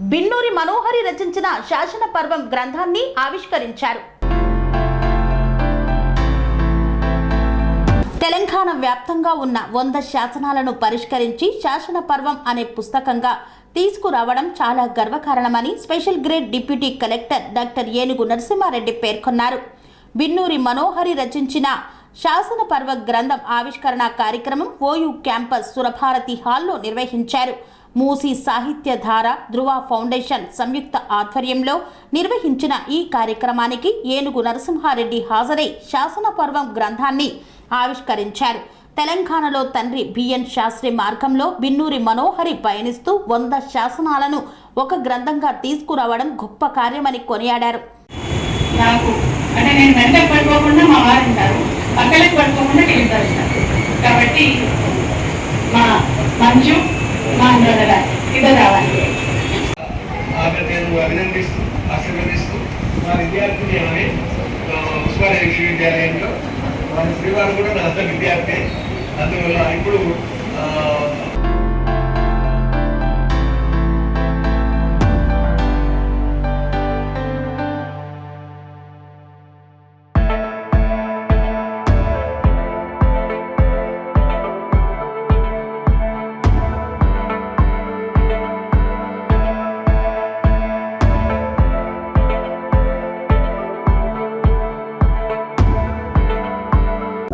బిన్నూరి మనోహరి రచించిన శాసన పర్వం గ్రంథాన్ని ఆవిష్కరించారు. తెలంగాణ వ్యాప్తంగా ఉన్న వంద శాసనాలను పరిష్కరించి శాసన పర్వం అనే పుస్తకంగా తీసుకురావడం చాలా గర్వకారణమని special grade deputy collector doctor Enugu Narasimhareddy పేర్కొన్నారు. బిన్నూరి మనోహరి రచించిన శాసన పర్వ గ్రంథం ఆవిష్కరణ కార్యక్రమం ఓయూ క్యాంపస్ సురభారతి హాల్లో నిర్వహించారు. మూసీ సాహిత్య ధార ధృవ ఫౌండేషన్ సంయుక్త ఆధ్వర్యంలో నిర్వహించిన ఈ కార్యక్రమానికి ఏనుగు నరసింహారెడ్డి హాజరై శాసన పర్వం గ్రంథాన్ని ఆవిష్కరించారు. తెలంగాణలో తండ్రి బిఎన్ శాస్త్రి మార్గంలో బిన్నూరి మనోహరి పయనిస్తూ వంద శాసనాలను ఒక గ్రంథంగా తీసుకురావడం గొప్ప కార్యమని కొనియాడారు. నాకు అంటే నేను వెంటకు మా వారు ఉంటారు. పక్కలకు కాబట్టి మా మా అందరూ ఇద్దరు రావాలి ఆమె అభినందిస్తూ ఆశీర్వదిస్తూ మా విద్యార్థిని ఆమె ఉస్మానియా విశ్వవిద్యాలయంలో మన శ్రీవారు కూడా నా అంత విద్యార్థి అందువల్ల ఇప్పుడు